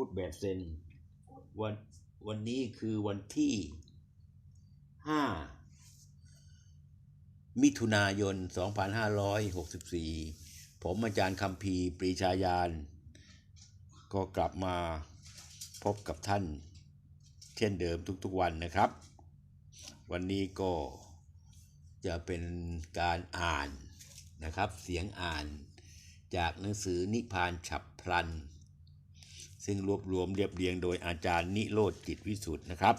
พูดแบบเซนวันวันนี้คือวันที่ห้ามิถุนายน 2564 ผมอาจารย์คำพีปรีชายาน ก็กลับมาพบกับท่าน เช่นเดิมทุกๆวันนะครับ วันนี้ก็จะเป็นการอ่านนะครับ เสียงอ่านจากหนังสือนิพพานฉับพลัน ซึ่งรวบรวมเรียบเรียงโดยอาจารย์นิโรธจิตวิสุทธ์นะครับ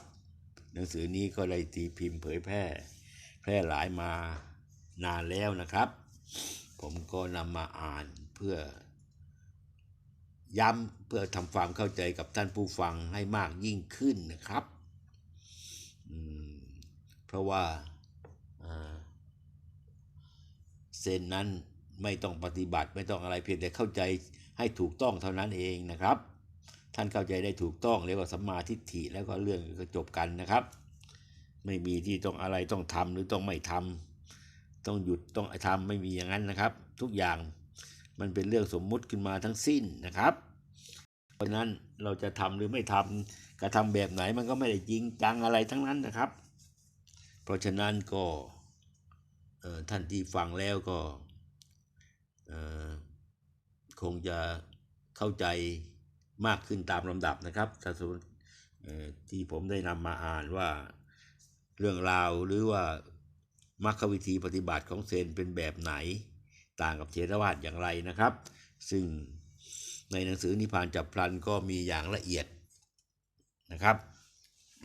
หนังสือนี้ก็ได้ตีพิมพ์เผยแพร่ แพร่หลายมานานแล้วนะครับ ผมก็นำมาอ่านเพื่อ ย้ำเพื่อทำความเข้าใจกับท่านผู้ฟังให้มากยิ่งขึ้นนะครับ เพราะว่าเซนนั้นไม่ต้องปฏิบัติไม่ต้องอะไรเพียงแต่เข้าใจให้ถูกต้องเท่านั้นเองนะครับ ท่านเข้าใจได้ถูกต้องเรียกว่าสัมมาทิฏฐิแล้วก็เรื่องก็จบกันนะครับ ไม่มีที่ต้องอะไรต้องทำหรือต้องไม่ทำต้องหยุดต้องทำไม่มีอย่างนั้นนะครับ ทุกอย่างมันเป็นเรื่องสมมุติขึ้นมาทั้งสิ้นนะครับ เพราะฉะนั้นเราจะทำหรือไม่ทำกระทำแบบไหนมันก็ไม่ได้จริงจังอะไรทั้งนั้นนะครับ เพราะฉะนั้นก็ท่านที่ฟังแล้วก็คงจะเข้าใจ มากขึ้นตามลำดับนะครับถ้าสมมติที่ผมได้นำมาอ่านว่าเรื่องราวหรือว่ามรรควิธีปฏิบัติของเซนเป็นแบบไหนต่างกับเทรวาสอย่างไรนะครับ ซึ่งในหนังสือนิพานจับพลันก็มีอย่างละเอียดนะครับ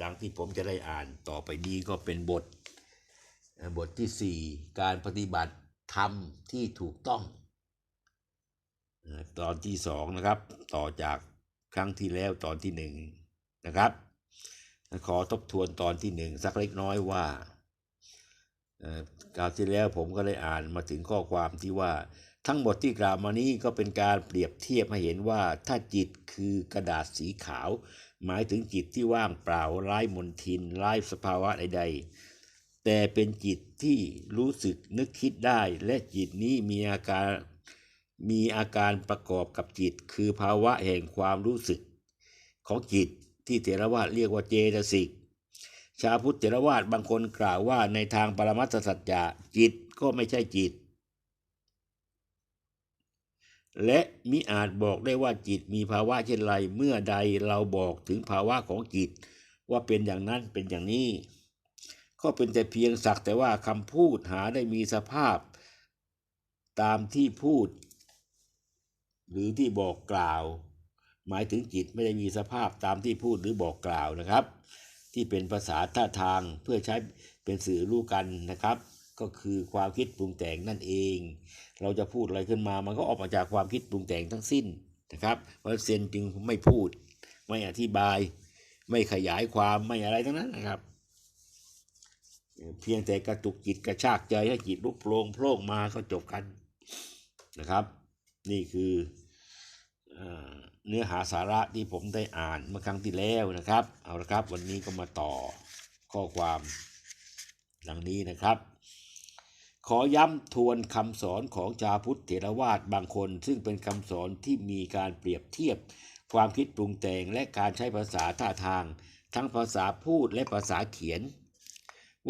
ดังที่ผมจะได้อ่านต่อไปนี้ก็เป็นบท บทที่ 4 การปฏิบัติธรรมที่ถูกต้อง ตอนที่สองนะครับ ต่อจาก ครั้งที่แล้วตอนที่หนึ่งนะครับขอทบทวนตอนที่หนึ่งสักเล็กน้อยว่าเอ่อกล่าวที่แล้วผมก็ได้อ่านมาถึงข้อความที่ว่า ทั้งหมดที่กล่าวมานี้ก็เป็นการเปรียบเทียบให้เห็นว่าถ้าจิตคือกระดาษสีขาว หมายถึงจิตที่ว่างเปล่าไร้มนทินไร้สภาวะใดๆแต่เป็นจิตที่รู้สึกนึกคิดได้ และจิตนี้มีอาการ มีอาการประกอบกับจิต คือภาวะแห่งความรู้สึก ของจิตที่เถรวาทเรียกว่าเจตสิก ชาพุทธเถรวาทบางคนกล่าวว่าในทางปรมัตถสัจจะจิตก็ไม่ใช่จิต และมิอาจบอกได้ว่าจิตมีภาวะเช่นไรเมื่อใดเราบอกถึงภาวะของจิต ว่าเป็นอย่างนั้นเป็นอย่างนี้ ก็เป็นแต่เพียงสักแต่ว่าคำพูดหาได้มีสภาพ ตามที่พูด หรือที่บอกกล่าว หมายถึงจิตไม่ได้มีสภาพตามที่พูดหรือบอกกล่าวนะครับ ที่เป็นภาษาท่าทางเพื่อใช้เป็นสื่อรู้กันนะครับ ก็คือความคิดปรุงแต่งนั่นเอง เราจะพูดอะไรขึ้นมามันก็ออกมาจากความคิดปรุงแต่งทั้งสิ้นนะครับเพราะเซนจึงไม่พูด ไม่อธิบาย ไม่ขยายความไม่อะไรทั้งนั้นนะครับ เพียงแต่กระตุกจิตกระชากใจให้จิตลุกโล่งโผล่งมาก็จบกันนะครับ นี่คือ เนื้อหาสาระที่ผมได้อ่านเมื่อครั้งที่แล้วนะครับ เอาละครับวันนี้ก็มาต่อข้อความดังนี้นะครับ ขอย้ำทวนคำสอนของชาพุทธเถรวาทบางคน ซึ่งเป็นคำสอนที่มีการเปรียบเทียบ ความคิดปรุงแต่งและการใช้ภาษาท่าทาง ทั้งภาษาพูดและภาษาเขียน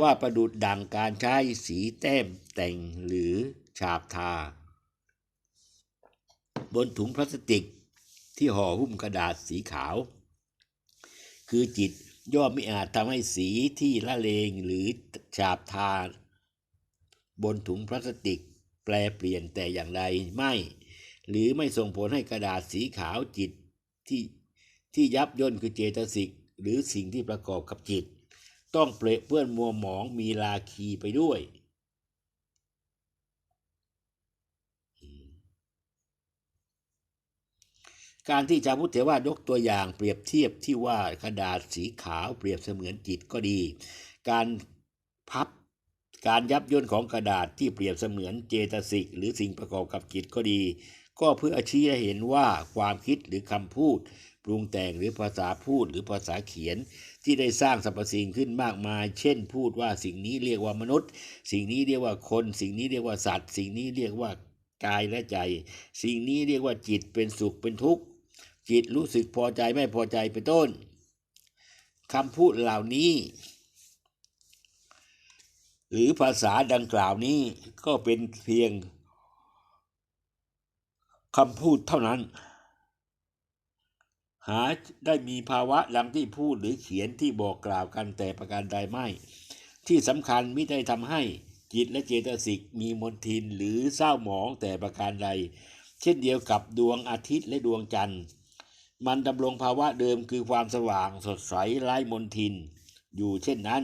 ว่าประดุดดังการใช้สีแต้มแต่งหรือฉาบทา บนถุงพลาสติก ที่ห่อหุ้มกระดาษสีขาว คือจิตย่อมไม่อาจทำให้สีที่ละเลงหรือฉาบทาบนถุงพลาสติกแปลเปลี่ยนแต่อย่างใดไม่ หรือไม่ส่งผลให้กระดาษสีขาวจิตที่ที่ยับย่นคือเจตสิกหรือสิ่งที่ประกอบกับจิต ต้องเปรอะเปื้อนมัวหมองมีลาคีไปด้วย การที่ชาพุทธเถรวายกตัวอย่างเปรียบเทียบที่ว่ากระดาษสีขาวเปรียบเสมือนจิตก็ดี การพับการยับย่นของกระดาษที่เปรียบเสมือนเจตสิกหรือสิ่งประกอบกับจิตก็ดี ก็เพื่อชี้ให้เห็นว่าความคิดหรือคำพูด ปรุงแต่งหรือภาษาพูดหรือภาษาเขียน ที่ได้สร้างสรรพสิ่งขึ้นมากมาย เช่น พูดว่าสิ่งนี้เรียกว่ามนุษย์ สิ่งนี้เรียกว่าคน สิ่งนี้เรียกว่าสัตว์ สิ่งนี้เรียกว่ากายและใจ สิ่งนี้เรียกว่าจิตเป็นสุขเป็นทุกข์ จิตรู้สึกพอใจไม่พอใจเป็นต้นคำพูดเหล่านี้ หรือภาษาดังกล่าวนี้ก็เป็นเพียงคำพูดเท่านั้น หาได้มีภาวะดังที่พูดหรือเขียนที่บอกกล่าวกันแต่ประการใดไม่ ที่สำคัญไม่ได้ทำให้จิตและเจตสิกมีมนทินหรือเศร้าหมองแต่ประการใด เช่นเดียวกับดวงอาทิตย์และดวงจันทร์ มันดำรงภาวะเดิมคือความสว่างสดใสไร้มนทิน อยู่เช่นนั้น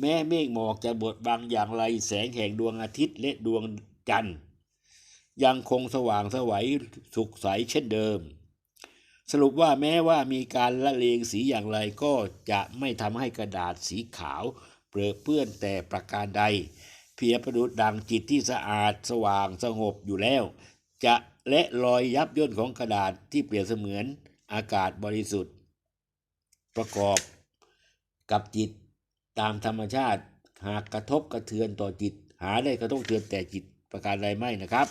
แม้เมฆหมอกจะบดบังอย่างไรแสงแห่งดวงอาทิตย์และดวงจันทร์ ยังคงสว่างสวัยสุขใสเช่นเดิม สรุปว่าแม้ว่ามีการละเลงสีอย่างไรก็จะไม่ทำให้กระดาษสีขาว เปรอะเปื้อนแต่ประการใด เพียงประดุดดังจิตที่สะอาดสว่างสงบอยู่แล้ว จะและรอยยับย่นของกระดาษที่เปรียบเสมือน อากาศบริสุทธิ์ ประกอบกับจิตตามธรรมชาติ หากกระทบกระเทือนต่อจิต หาได้กระทบกระเทือนแต่จิตประการใดไม่นะครับ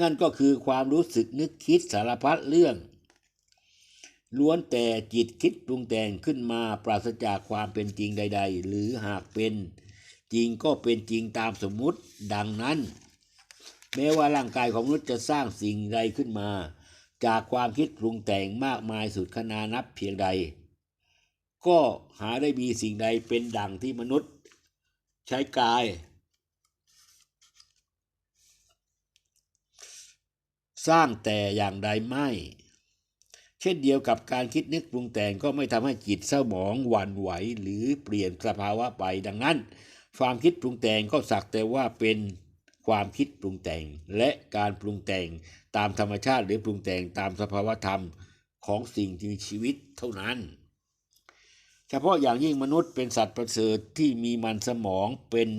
นั่นก็คือความรู้สึกนึกคิดสารพัดเรื่อง ล้วนแต่จิตคิดปรุงแต่งขึ้นมาปราศจากความเป็นจริงใด ๆ หรือหากเป็นจริงก็เป็นจริงตามสมมุติดังนั้น แม้ว่าร่างกายของมนุษย์จะสร้างสิ่งใดขึ้นมา จากความคิดปรุงแต่งมากมายสุดขนานับเพียงใด ก็หาได้มีสิ่งใดเป็นดังที่มนุษย์ ใช้กาย สร้างแต่อย่างใดไม่ เช่นเดียวกับการคิดนึกปรุงแต่งก็ไม่ทำให้จิตเศร้าหมองหวั่นไหวหรือเปลี่ยนสภาวะไปดังนั้น ความคิดปรุงแต่งก็สักแต่ว่าเป็น ความคิดปรุงแต่ง และการปรุงแต่งตามธรรมชาติหรือปรุงแต่งตามสภาวธรรมของสิ่งที่มีชีวิตเท่านั้น เฉพาะอย่างยิ่งมนุษย์เป็นสัตว์ประเสริฐที่มีมันสมองเป็น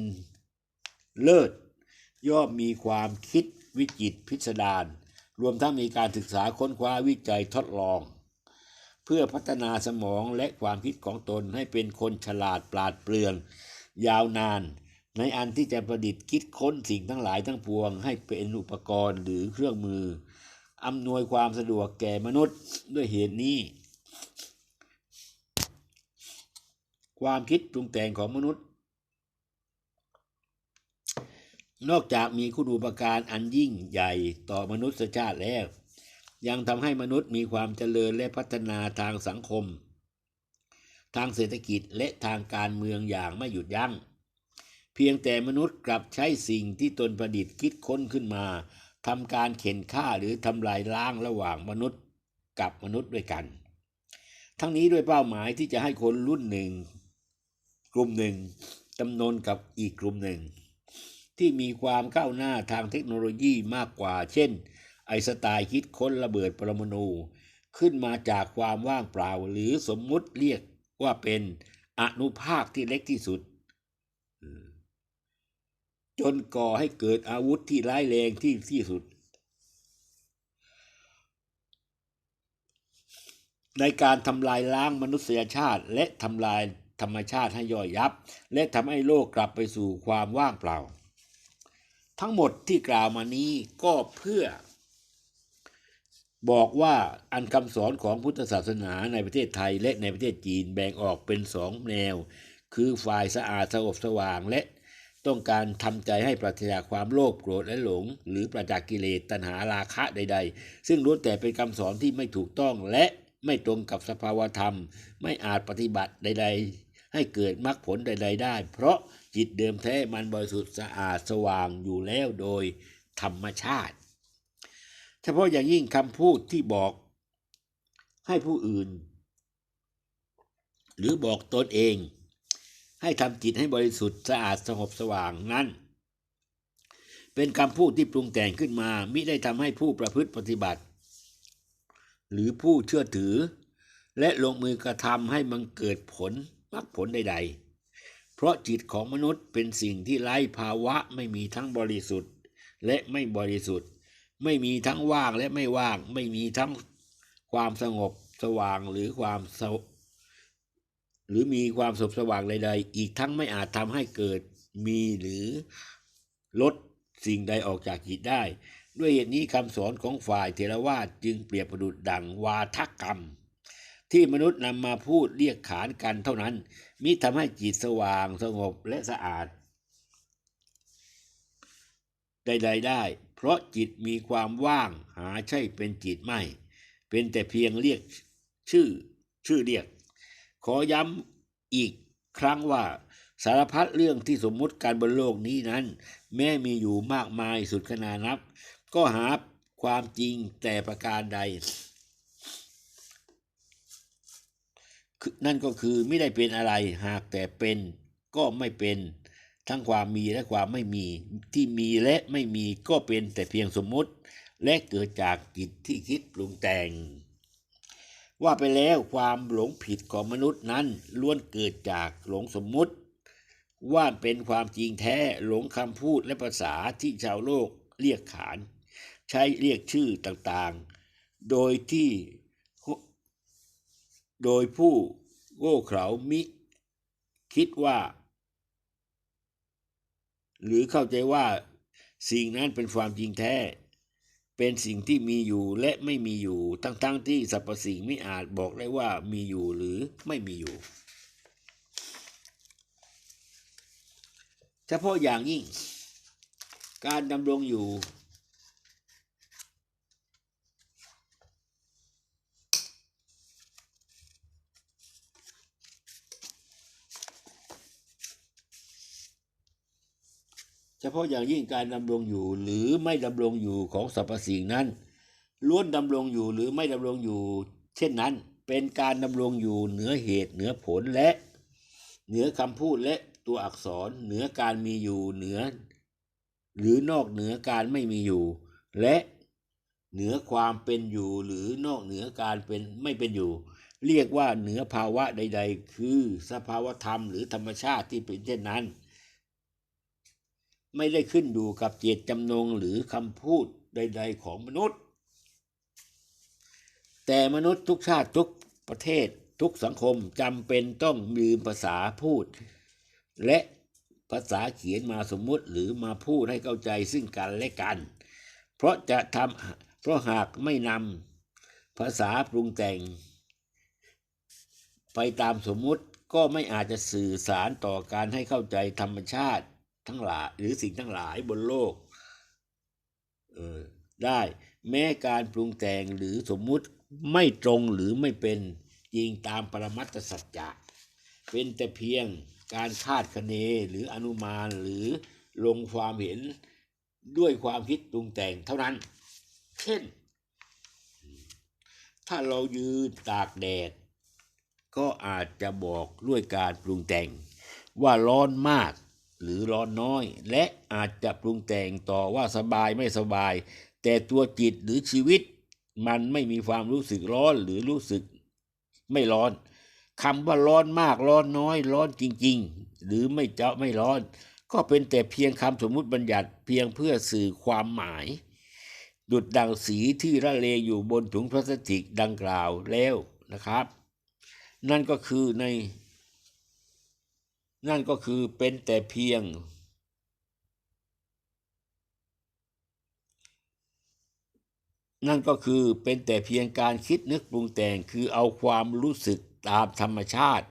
เลิศ ย่อมมีความคิดวิจิตพิสดารรวมทั้งมีการศึกษาค้นคว้าวิจัยทดลอง เพื่อพัฒนาสมองและความคิดของตนให้เป็นคนฉลาดปราดเปรื่อง ยาวนาน ในอันที่จะประดิษฐ์คิดค้นสิ่งทั้งหลายทั้งปวง ให้เป็นอุปกรณ์หรือเครื่องมืออำนวยความสะดวกแก่มนุษย์ด้วยเหตุนี้ ความคิดปรุงแต่งของมนุษย์ นอกจากมีคุณูปการอันยิ่งใหญ่ต่อมนุษยชาติแล้ว ยังทำให้มนุษย์มีความเจริญและพัฒนาทางสังคม ทางเศรษฐกิจและทางการเมืองอย่างไม่หยุดยัง้ง เพียงแต่มนุษย์กลับใช้สิ่งที่ตนประดิษฐ์คิดค้นขึ้นมาทำการเข็นฆ่าหรือทำลายล้างระหว่างมนุษย์กับมนุษย์ด้วยกัน ทั้งนี้ด้วยเป้าหมายที่จะให้คนรุ่นหนึ่ง กลุ่มหนึ่งจำนวนกับอีกกลุ่มหนึ่ง ที่มีความก้าวหน้าทางเทคโนโลยีมากกว่า เช่น ไอสไตล์คิดค้นระเบิดปรมาณูขึ้นมาจากความว่างเปล่า หรือสมมุติเรียกว่าเป็นอนุภาคที่เล็กที่สุด จนก่อให้เกิดอาวุธที่ร้ายแรงที่ที่สุด ในการทำลายล้างมนุษยชาติ และทำลายธรรมชาติให้ย่อยยับ และทำให้โลกกลับไปสู่ความว่างเปล่า ทั้งหมดที่กล่าวมานี้ก็เพื่อ บอกว่าอันคำสอนของพุทธศาสนาในประเทศไทยและในประเทศจีนแบ่งออกเป็นสองแนว คือฝ่ายสะอาดสงบสว่างและ ต้องการทำใจให้ปราศจากความโลภโกรธและหลง หรือปราศจากกิเลสตัณหาราคะใด ๆ ซึ่งล้วนแต่เป็นคำสอนที่ไม่ถูกต้องและไม่ตรงกับสภาวธรรม ไม่อาจปฏิบัติใด ๆ ให้เกิดมรรคผลใด ๆ ได้ เพราะจิตเดิมแท้มันบริสุทธิ์สะอาดสว่างอยู่แล้วโดยธรรมชาติ เฉพาะอย่างยิ่งคำพูดที่บอกให้ผู้อื่น หรือบอกตนเอง ให้ทำจิตให้บริสุทธิ์สะอาดสงบสว่างนั้น เป็นคำพูดที่ปรุงแต่งขึ้นมา มิได้ทำให้ผู้ประพฤติปฏิบัติ หรือผู้เชื่อถือ และลงมือกระทำให้มันเกิดผลมรรคผลใด ๆ เพราะจิตของมนุษย์เป็นสิ่งที่ไร้ภาวะไม่มีทั้งบริสุทธิ์ และไม่บริสุทธิ์ ไม่มีทั้งว่างและไม่ว่าง ไม่มีทั้งความสงบสว่างหรือความ หรือมีความสบสว่างใดๆ อีกทั้งไม่อาจทำให้เกิดมีหรือลดสิ่งใดออกจากจิตได้ ด้วยเหตุนี้คำสอนของฝ่ายเทรวาสจึงเปรียบประดุจดังวาทกรรม ที่มนุษย์นำมาพูดเรียกขานกันเท่านั้น มิทำให้จิตสว่างสงบและสะอาดใดๆได้ เพราะจิตมีความว่างหาใช่เป็นจิตไม่ เป็นแต่เพียงเรียกชื่อชื่อเรียก ขอย้ำอีกครั้งว่าสารพัดเรื่องที่สมมุติการบนโลกนี้นั้น แม้มีอยู่มากมายสุดขนานับ ก็หาความจริงแต่ประการใดคือนั่นก็คือไม่ได้เป็นอะไรหากแต่เป็นก็ไม่เป็น ทั้งความมีและความไม่มีที่มีและไม่มีก็เป็นแต่เพียงสมมุติ และเกิดจากจิตที่คิดปรุงแต่ง ว่าไปแล้วความหลงผิดของมนุษย์นั้นล้วนเกิดจากหลงสมมุติ ว่าเป็นความจริงแท้หลงคำพูดและภาษาที่ชาวโลกเรียกขาน ใช้เรียกชื่อต่างๆ โดยที่โดยผู้โง่เขลามิคิดว่า หรือเข้าใจว่าสิ่งนั้นเป็นความจริงแท้ เป็นสิ่งที่มีอยู่และไม่มีอยู่ ทั้งๆทที่สรรพสิ่งไม่อาจบอกได้ว่ามีอยู่หรือไม่มีอยู่ เฉพาะอย่างยิ่ง การดำรงอยู่ เฉพาะอย่างยิ่งการดำรงอยู่หรือไม่ดำรงอยู่ของสรรพสิ่งนั้นล้วนดำรงอยู่หรือไม่ดำรงอยู่ เช่นนั้นเป็นการดำรงอยู่เหนือเหตุเหนือผลและ เหนือคำพูดและตัวอักษรเหนือการมีอยู่เหนือ หรือนอกเหนือการไม่มีอยู่ และเหนือความเป็นอยู่หรือนอกเหนือการเป็นไม่เป็นอยู่ เรียกว่าเหนือภาวะใด ๆ คือสภาวธรรมหรือธรรมชาติที่เป็นเช่นนั้น ไม่ได้ขึ้นอยู่กับเจตจำนงหรือคำพูดใด ๆ ของมนุษย์ แต่มนุษย์ทุกชาติทุกประเทศทุกสังคมจำเป็นต้องลืมภาษาพูด และภาษาเขียนมาสมมุติหรือมาพูดให้เข้าใจซึ่งกันและกัน เพราะจะทำเพราะหากไม่นำภาษาปรุงแต่ง ไปตามสมมุติก็ไม่อาจจะสื่อสารต่อการให้เข้าใจธรรมชาติ ทั้งหลายหรือสิ่งทั้งหลายบนโลกเออได้แม้การปรุงแต่งหรือสมมุติไม่ตรงหรือไม่เป็นจริงตามปรมัตถสัจจะเป็นแต่เพียงการคาดคะเนหรืออนุมานหรือลงความเห็นด้วยความคิดปรุงแต่งเท่านั้น เช่น ถ้าเรายืนตากแดด ก็อาจจะบอกด้วยการปรุงแต่ง ว่าร้อนมาก หรือร้อนน้อย และอาจจะปรุงแต่งต่อว่าสบายไม่สบาย แต่ตัวจิตหรือชีวิต มันไม่มีความรู้สึกร้อนหรือรู้สึกไม่ร้อนคำว่าร้อนมากร้อนน้อย ร้อนจริง ๆ หรือไม่เจาะไม่ร้อน ก็เป็นแต่เพียงคำสมมุติบัญญัติเพียงเพื่อสื่อความหมาย ดุดดังสีที่ระเลอยู่บนถุงพลาสติกดังกล่าวแล้วนะครับ นั่นก็คือใน นั่นก็คือเป็นแต่เพียง นั่นก็คือเป็นแต่เพียงการคิดนึกปรุงแต่งคือเอาความรู้สึกตามธรรมชาติ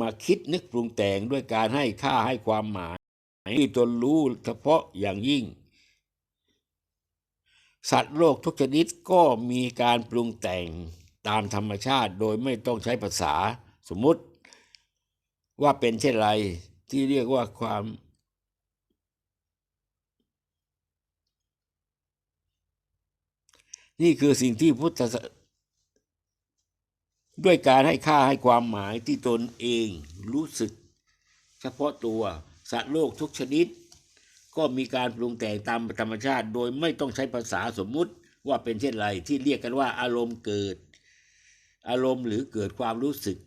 มาคิดนึกปรุงแต่งด้วยการให้ค่าให้ความหมายที่ตนรู้เฉพาะอย่างยิ่ง สัตว์โลกทุกชนิดก็มีการปรุงแต่งตามธรรมชาติโดยไม่ต้องใช้ภาษาสมมติ ว่าเป็นเช่นไรที่เรียกว่าความนี่คือสิ่งที่พุทธศาด้วยการให้ค่าให้ความหมายที่ตนเองรู้สึก เฉพาะตัวสัตว์โลกทุกชนิด ก็มีการปรุงแต่งตามธรรมชาติ โดยไม่ต้องใช้ภาษาสมมุติว่าเป็นเช่นไรที่เรียกกันว่าอารมณ์เกิด อารมณ์หรือเกิดความรู้สึก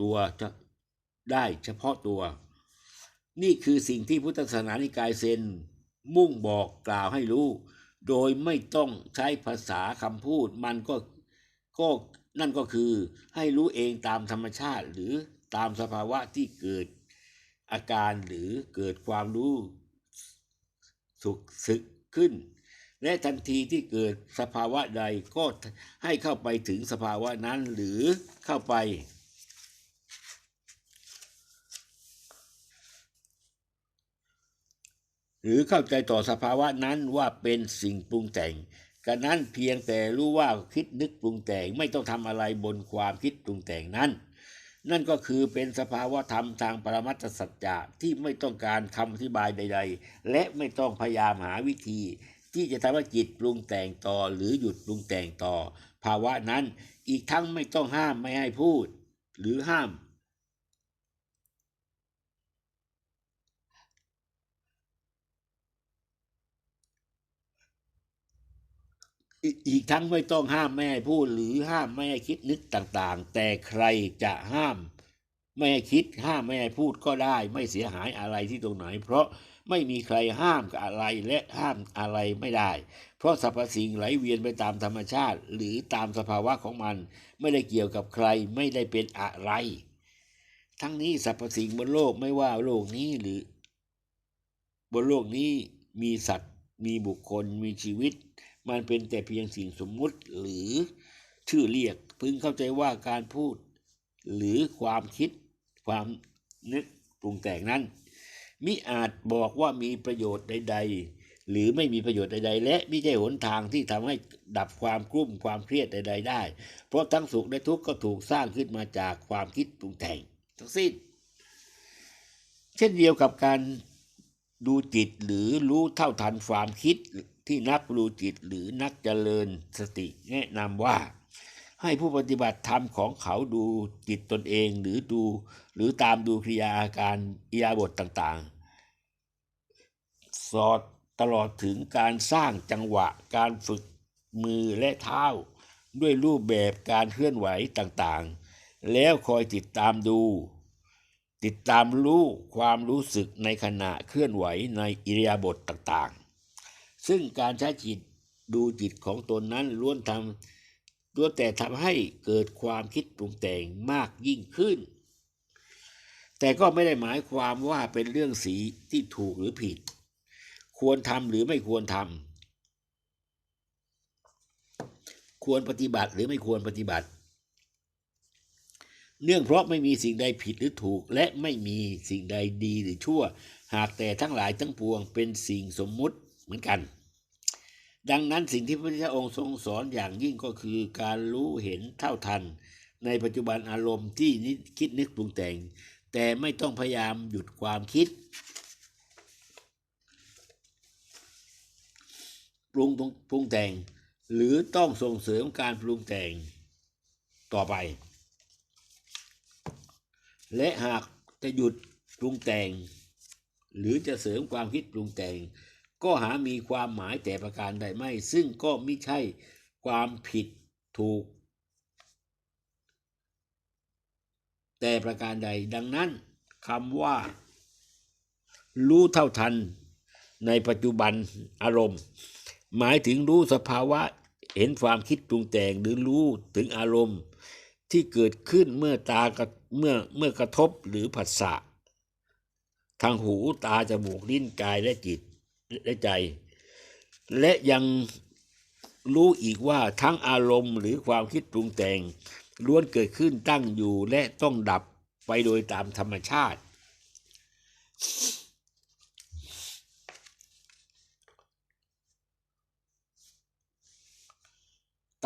ตัวจะ ได้เฉพาะตัว นี่คือสิ่งที่พุทธศาสนานิกายเซน มุ่งบอกกล่าวให้รู้ โดยไม่ต้องใช้ภาษาคำพูดมันก็ก็นั่นก็คือให้รู้เองตามธรรมชาติหรือตามสภาวะที่เกิดอาการหรือเกิดความรู้สุขสึกขึ้น และทันทีที่เกิดสภาวะใดก็ให้เข้าไปถึงสภาวะนั้นหรือเข้าไป หรือเข้าใจต่อสภาวะนั้นว่าเป็นสิ่งปรุงแต่งกันนั้นเพียงแต่รู้ว่าคิดนึกปรุงแต่งไม่ต้องทำอะไรบนความคิดปรุงแต่งนั้น นั่นก็คือเป็นสภาวะธรรมทางปรมัตถสัจจะที่ไม่ต้องการคำอธิบายใด ๆ และไม่ต้องพยายามหาวิธี ที่จะทำให้จิตปรุงแต่งต่อหรือหยุดปรุงแต่งต่อ ภาวะนั้นอีกทั้งไม่ต้องห้ามไม่ให้พูด หรือห้าม อีกทั้งไม่ต้องห้ามไม่ให้พูดหรือห้ามไม่ให้คิดนึกต่างๆ แต่ใครจะห้าม ไม่ให้คิดห้ามไม่ให้พูดก็ได้ ไม่เสียหายอะไรที่ตรงไหน เพราะไม่มีใครห้ามกับอะไรและห้ามอะไรไม่ได้ เพราะสรรพสิ่งไหลเวียนไปตามธรรมชาติ หรือตามสภาวะของมัน ไม่ได้เกี่ยวกับใครไม่ได้เป็นอะไร ทั้งนี้สรรพสิ่งบนโลกไม่ว่าโลกนี้หรือ บนโลกนี้มีสัตว์ มีบุคคลมีชีวิต มันเป็นแต่เพียงสิ่งสมมุติหรือชื่อเรียก พึงเข้าใจว่าการพูด หรือความคิด ความนึกปรุงแต่งนั้น มิอาจบอกว่ามีประโยชน์ใด ๆ หรือไม่มีประโยชน์ใด ๆ และไม่ใช่หนทางที่ทำให้ดับความกลุ้มความเครียดใด ๆ ได้ เพราะทั้งสุขและทุกข์ก็ถูกสร้างขึ้นมาจากความคิดปรุงแต่งทั้งสิ้น เช่นเดียวกับการดูจิตหรือรู้เท่าทันความคิด ที่นักดูจิตหรือนักเจริญสติแนะนำว่า ให้ผู้ปฏิบัติธรรมของเขาดูจิตตนเองหรือดู หรือตามดูกิริยาอาการอิยาบทต่างๆ สอดตลอดถึงการสร้างจังหวะ การฝึกมือและเท้า ด้วยรูปแบบการเคลื่อนไหวต่างๆ แล้วคอยติดตามดูติดตามรู้ความรู้สึกในขณะเคลื่อนไหวในอิริยาบถต่างๆ ซึ่งการใช้จิตดูจิตของตนนั้นล้วนทำล้วนแต่ทำให้เกิดความคิดปรุงแต่งมากยิ่งขึ้น แต่ก็ไม่ได้หมายความว่าเป็นเรื่องสีที่ถูกหรือผิด ควรทำหรือไม่ควรทำควรปฏิบัติหรือไม่ควรปฏิบัติ เนื่องเพราะไม่มีสิ่งใดผิดหรือถูก และไม่มีสิ่งใดดีหรือชั่ว หากแต่ทั้งหลายทั้งปวงเป็นสิ่งสมมุติ เหมือนกัน ดังนั้นสิ่งที่พระพุทธองค์ทรงสอนอย่างยิ่งก็คือการรู้เห็นเท่าทัน ในปัจจุบันอารมณ์ที่นิคิดนึกปรุงแต่ง แต่ไม่ต้องพยายามหยุดความคิด ปรุงปรุงแต่ง หรือต้องส่งเสริมการปรุงแต่งต่อไป และหากจะหยุดปรุงแต่ง หรือจะเสริมความคิดปรุงแต่ง ก็หามีความหมายแต่ประการใดไม่ ซึ่งก็ไม่ใช่ความผิดถูก แต่ประการใดดังนั้นคำว่า รู้เท่าทันในปัจจุบันอารมณ์ หมายถึงรู้สภาวะเห็นความคิดปรุงแต่งหรือรู้ถึงอารมณ์ ที่เกิดขึ้นเมื่อตาเมื่อเมื่อกระทบหรือผัสสะทางหูตาจมูกลิ้นกายและจิต และใจ และยังรู้อีกว่าทั้งอารมณ์หรือความคิดปรุงแต่งล้วนเกิดขึ้นตั้งอยู่และต้องดับไปโดยตามธรรมชาติ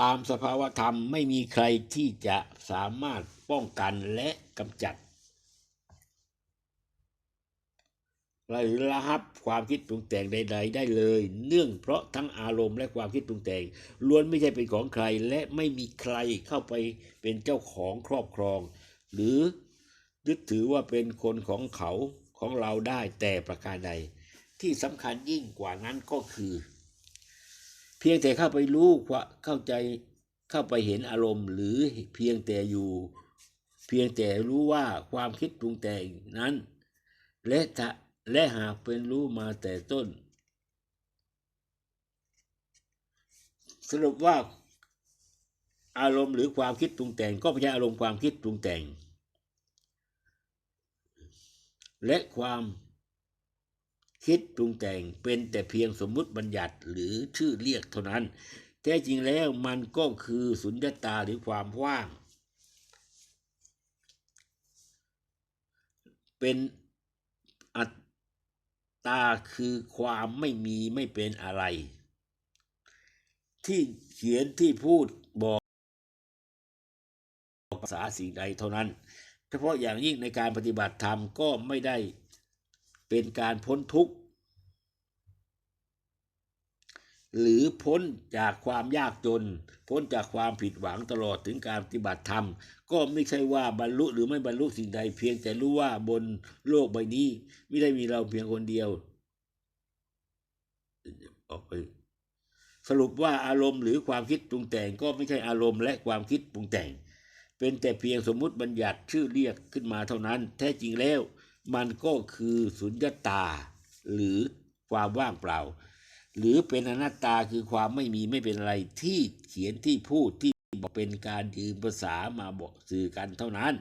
ตามสภาวธรรมไม่มีใครที่จะสามารถป้องกันและกำจัด หรือระหับความคิดปรุงแต่งใด ๆ ได้เลย เนื่องเพราะทั้งอารมณ์และความคิดปรุงแต่งล้วนไม่ใช่เป็นของใครและไม่มีใครเข้าไปเป็นเจ้าของครอบครอง หรือยึดถือว่าเป็นคนของเขาของเราได้แต่ประการใด ที่สำคัญยิ่งกว่านั้นก็คือ เพียงแต่เข้าไปรู้ว่าเข้าใจเข้าไปเห็นอารมณ์ หรือเพียงแต่อยู่ เพียงแต่รู้ว่าความคิดปรุงแต่งนั้น และถ้า และหากเป็นรู้มาแต่ต้น สรุปว่าอารมณ์หรือความคิดปรุงแต่ง ก็ไม่ใช่อารมณ์ความคิดปรุงแต่ง และความคิดปรุงแต่งเป็นแต่เพียงสมมุติบัญญัติหรือชื่อเรียกเท่านั้น แท้จริงแล้วมันก็คือสุญญตาหรือความว่าง เป็นอัต ตาคือความไม่มีไม่เป็นอะไร ที่เขียนที่พูดบอกภาษาสิ่งใดเท่านั้น เฉพาะอย่างยิ่งในการปฏิบัติธรรมก็ไม่ได้เป็นการพ้นทุกข์ หรือพ้นจากความยากจน พ้นจากความผิดหวังตลอดถึงการปฏิบัติธรรม ก็ไม่ใช่ว่าบรรลุหรือไม่บรรลุสิ่งใดเพียงแต่รู้ว่าบนโลกใบนี้ ไม่ได้มีเราเพียงคนเดียวออกไปสรุปว่าอารมณ์หรือความคิดปรุงแต่งก็ไม่ใช่อารมณ์และความคิดปรุงแต่ง เป็นแต่เพียงสมมุติบัญญัติชื่อเรียกขึ้นมาเท่านั้น แท้จริงแล้ว มันก็คือสุญญตา หรือความว่างเปล่า หรือเป็นอนัตตาคือความไม่มีไม่เป็นอะไรที่เขียนที่พูดที่บอกเป็นการยืมภาษามาบอกสื่อกันเท่านั้น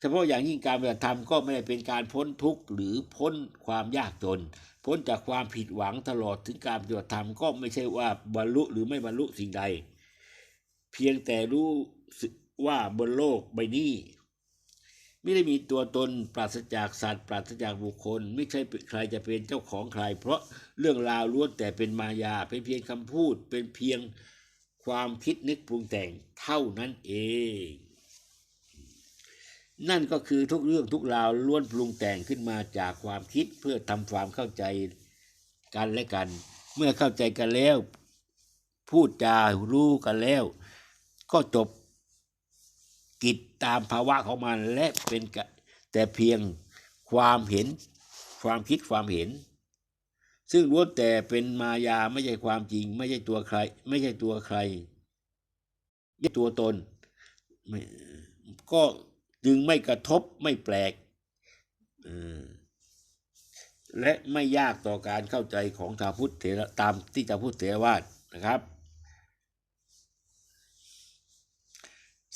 เฉพาะอย่างยิ่งการปฏิบัติธรรมก็ไม่ได้เป็นการพ้นทุกข์หรือพ้นความยากจน พ้นจากความผิดหวังตลอดถึงการปฏิบัติธรรมก็ไม่ใช่ว่าบรรลุหรือไม่บรรลุสิ่งใด เพียงแต่รู้ว่าบนโลกใบนี้ ไม่ได้มีตัวตนปราศจากสัตว์ ปราศจากบุคคล ไม่ใช่ใครจะเป็นเจ้าของใคร เพราะเรื่องราวล้วนแต่เป็นมายา เป็นเพียงคำพูด เป็นเพียงความคิดนึกปรุงแต่งเท่านั้นเอง นั่นก็คือทุกเรื่องทุกราวล้วนปรุงแต่งขึ้นมาจากความคิดเพื่อทำความเข้าใจกันและกัน เมื่อเข้าใจกันแล้ว พูดจารู้กันแล้ว ก็จบ กิจตามภาวะของมันและเป็นแต่เพียงความเห็น ความคิดความเห็น ซึ่งล้วนแต่เป็นมายาไม่ใช่ความจริง ไม่ใช่ตัวใคร ไม่ใช่ตัวใครไม่ใช่ตัวตนก็จึงไม่กระทบไม่แปลกและไม่ยากต่อการเข้าใจของชาวพุทธเถระตามที่ชาวพุทธเถรวาทนะครับ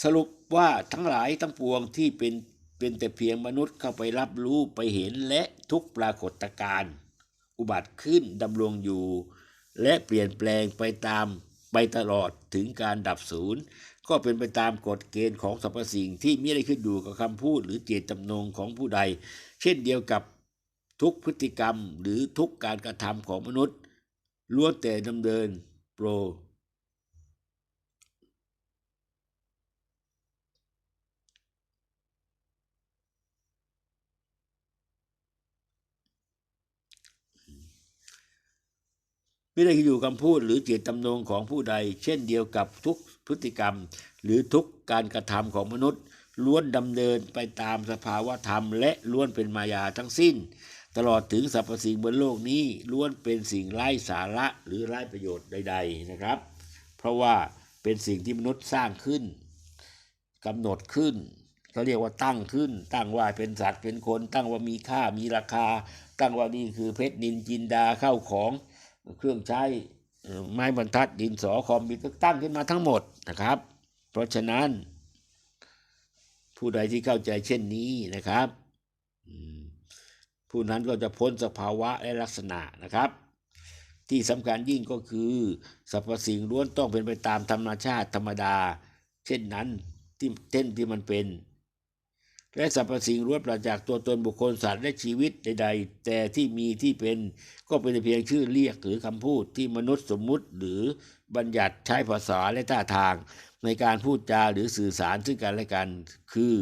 สรุป ว่าทั้งหลายทั้งปวงที่เป็นเป็นแต่เพียงมนุษย์เข้าไปรับรู้ไปเห็นและทุกปรากฏการณ์อุบัติขึ้นดำรงอยู่ และเปลี่ยนแปลงไปตามไปตลอดถึงการดับศูนย์ ก็เป็นไปตามกฎเกณฑ์ของสรรพสิ่งที่ไม่ได้ขึ้นอยู่กับคำพูดหรือเจตจำนงของผู้ใด เช่นเดียวกับทุกพฤติกรรมหรือทุกการกระทำของมนุษย์ล้วนแต่ดำเนินโปร ไม่ได้อยู่คำพูดหรือเจตจำนงของผู้ใด เช่นเดียวกับทุกพฤติกรรม หรือทุกการกระทำของมนุษย์ ล้วนดำเนินไปตามสภาวะธรรม และล้วนเป็นมายาทั้งสิ้น ตลอดถึงสรรพสิ่งบนโลกนี้ล้วนเป็นสิ่งไร้สาระหรือไร้ประโยชน์ใด ๆนะครับ เพราะว่าเป็นสิ่งที่มนุษย์สร้างขึ้นกำหนดขึ้นเขาเรียกว่าตั้งขึ้น ตั้งว่าเป็นสัตว์เป็นคน ตั้งว่ามีค่ามีราคา ตั้งว่านี่คือเพชรนินจินดาเข้าของ เครื่องใช้ไม้บรรทัดดินสอคอมพิวเตอร์ตั้งขึ้นมาทั้งหมดนะครับ เพราะฉะนั้นผู้ใดที่เข้าใจเช่นนี้นะครับผู้นั้นก็จะพ้นสภาวะและลักษณะนะครับ ที่สำคัญยิ่งก็คือสรรพสิ่งล้วนต้องเป็นไปตามธรรมชาติธรรมดา เช่นนั้นที่เช่นที่มันเป็น และสรรพสิ่งล้วนปราศจากตัวตนบุคคลสัตว์และชีวิตใด ๆ แต่ที่มีที่เป็นก็เป็นเพียงชื่อเรียกหรือคำพูดที่มนุษย์สมมุติหรือบัญญัติใช้ภาษาและท่าทาง ในการพูดจาหรือสื่อสารซึ่งกันและกันคือ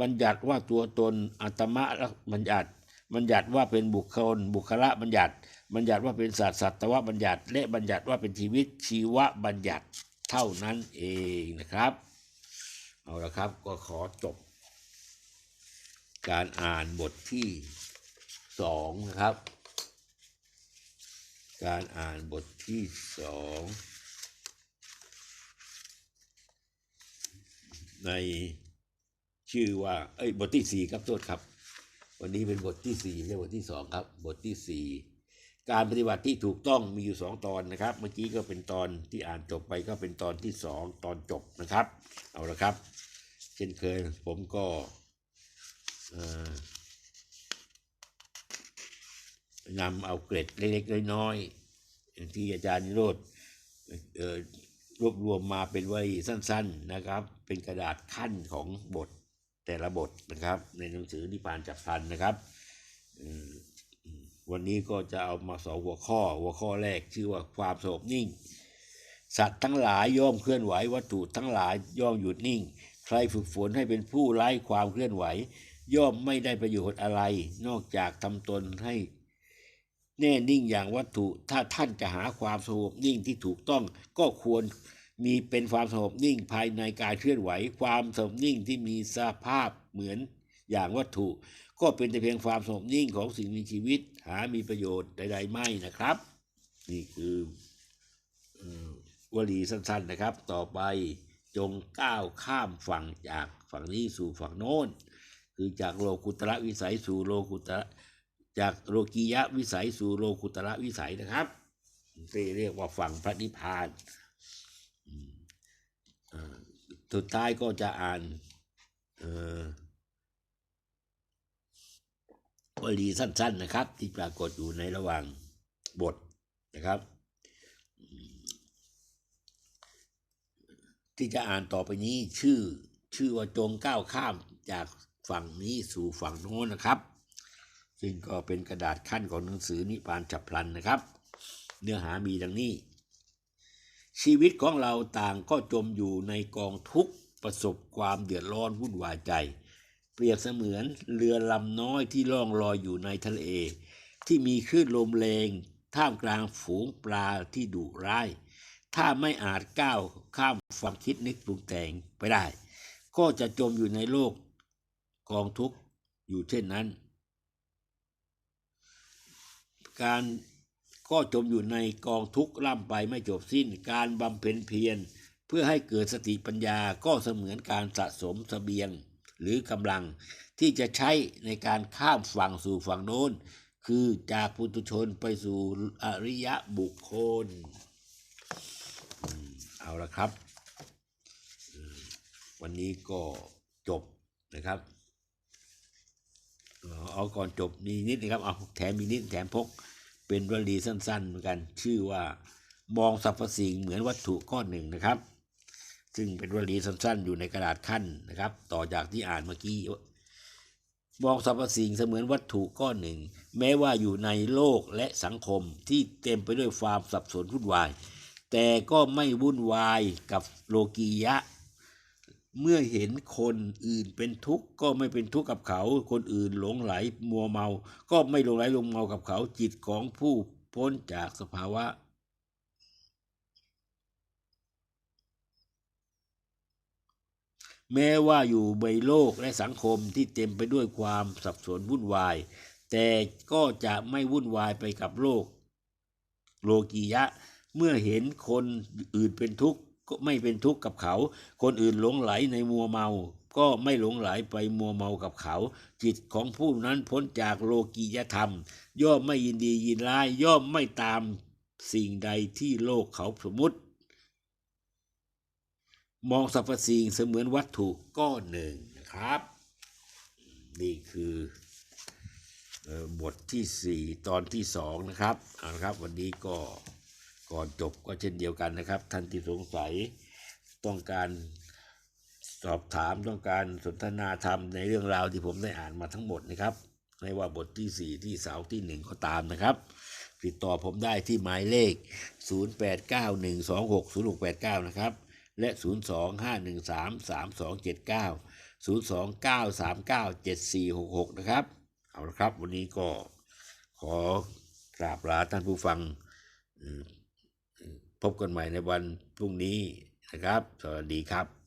บัญญัติว่าตัวตนอัตมะบัญญัติ บัญญัติว่าเป็นบุคคล บุคละบัญญัติ บัญญัติว่าเป็นสัตว์สัตวบัญญัติ และบัญญัติว่าเป็นชีวิตชีวบัญญัติเท่านั้นเองนะครับ เอาละครับก็ขอจบ การอ่านบทที่สองนะครับ การอ่านบทที่สองในชื่อว่าเอ้ยบทที่สี่ครับโทษครับ วันนี้เป็นบทที่สี่ไม่ใช่บทที่สองครับ บทที่สี่การปฏิบัติที่ถูกต้องมีอยู่สองตอนนะครับ เมื่อกี้ก็เป็นตอนที่อ่านจบไปก็เป็นตอนที่สองตอนจบนะครับ เอาละครับ เช่นเคยผมก็ นำเอาเกร็ดเล็กๆน้อยๆที่อาจารย์นิโรธรวบรวมมาเป็นไวลีสั้น ๆนะครับ เป็นกระดาษขั้นของบทแต่ละบทนะครับ ในหนังสือนิพานจับพันนะครับวันนี้ก็จะเอามาสองหัวข้อ หัวข้อแรกชื่อว่าความสงบนิ่ง สัตว์ทั้งหลายย่อมเคลื่อนไหววัตถุทั้งหลายย่อมหยุดนิ่ง ใครฝึกฝนให้เป็นผู้ไร้ความเคลื่อนไหว ย่อมไม่ได้ประโยชน์อะไร นอกจากทำตนให้ แน่นิ่งอย่างวัตถุ ถ้าท่านจะหาความสงบนิ่งที่ถูกต้องก็ควรมีเป็นความสงบนิ่งภายในการเคลื่อนไหว ความสงบนิ่งที่มีสภาพเหมือนอย่างวัตถุ ก็เป็นแต่เพียงความสงบนิ่งของสิ่งมีชีวิต หามีประโยชน์ใด ๆ ไม่นะครับ นี่คือวลีสั้นๆนะครับ ต่อไปจงก้าวข้ามฝั่งจากฝั่งนี้สู่ฝั่งโน้น คือจากโลกุตระวิสัยสู่โลกุตระจากโลกียะวิสัยสู่โลกุตระวิสัยนะครับที่เรียกว่าฝั่งพระนิพพานสุดท้ายก็จะอ่านวลีสั้น ๆนะครับ ที่ปรากฏอยู่ในระหว่างบทนะครับ ที่จะอ่านต่อไปนี้ชื่อชื่อว่าจงก้าวข้ามจาก ฝั่งนี้สู่ฝั่งโน้นนะครับ ซึ่งก็เป็นกระดาษขั้นของหนังสือนิพานฉับพลันนะครับ เนื้อหามีดังนี้ ชีวิตของเราต่างก็จมอยู่ในกองทุกข์ประสบความเดือดร้อนวุ่นวายใจ เปรียบเสมือนเรือลำน้อยที่ล่องลอยอยู่ในทะเล ที่มีคลื่นลมแรงท่ามกลางฝูงปลาที่ดุร้าย ถ้าไม่อาจก้าวข้ามความคิดนึกปรุงแต่งไปได้ ก็จะจมอยู่ในโลก กองทุกข์อยู่เช่นนั้น การก็จมอยู่ในกองทุกข์ล่ำไปไม่จบสิ้น การบำเพ็ญเพียรเพื่อให้เกิดสติปัญญาก็เสมือนการสะสมเสบียงหรือกำลังที่จะใช้ในการข้ามฝั่งสู่ฝั่งโน้น คือจากปุถุชนไปสู่อริยะบุคคล เอาละครับ วันนี้ก็จบนะครับ เอาก่อนจบมีนิดนะครับเอาแถมมีนิดแถมพก เป็นวลีสั้นๆเหมือนกัน ชื่อว่ามองสรรพสิ่งเหมือนวัตถุก้อนหนึ่งนะครับ ซึ่งเป็นวลีสั้นๆ อยู่ในกระดาษขั้นนะครับ ต่อจากที่อ่านเมื่อกี้มองสรรพสิ่งเสมือนวัตถุก้อนหนึ่ง แม้ว่าอยู่ในโลกและสังคมที่เต็มไปด้วยความสับสนวุ่นวาย แต่ก็ไม่วุ่นวายกับโลกียะ เมื่อเห็นคนอื่นเป็นทุกข์ก็ไม่เป็นทุกข์กับเขา คนอื่นหลงไหลมัวเมา ก็ไม่หลงไหลลงเมากับเขา จิตของผู้พ้นจากสภาวะ แม้ว่าอยู่ในโลกและสังคมที่เต็มไปด้วยความสับสนวุ่นวาย แต่ก็จะไม่วุ่นวายไปกับโลก โลกียะ เมื่อเห็นคนอื่นเป็นทุกข์ ก็ไม่เป็นทุกข์กับเขา คนอื่นหลงไหลในมัวเมา ก็ไม่หลงไหลไปมัวเมากับเขา จิตของผู้นั้นพ้นจากโลกียธรรม ย่อมไม่ยินดียินร้าย ย่อมไม่ตามสิ่งใดที่โลกเขาสมมติ มองสรรพสิ่งเสมือนวัตถุก้อนหนึ่งนะครับ นี่คือออบทที่สี่ตอนที่สองนะครับเอาละครับ วันนี้ก็ ก่อนจบก็เช่นเดียวกันนะครับ ท่านที่สงสัยต้องการสอบถามต้องการสนทนาธรรมในเรื่องราวที่ผมได้อ่านมาทั้งหมดนะครับไม่ว่าบทที่สี่ที่เสาที่หนึ่งก็ตามนะครับ ติดต่อผมได้ที่หมายเลข 0891260689 นะครับ และ 025133279 029397466 นะครับ เอาละครับ วันนี้ก็ขอกราบลาท่านผู้ฟังอืม พบกันใหม่ในวันพรุ่งนี้นะครับ สวัสดีครับ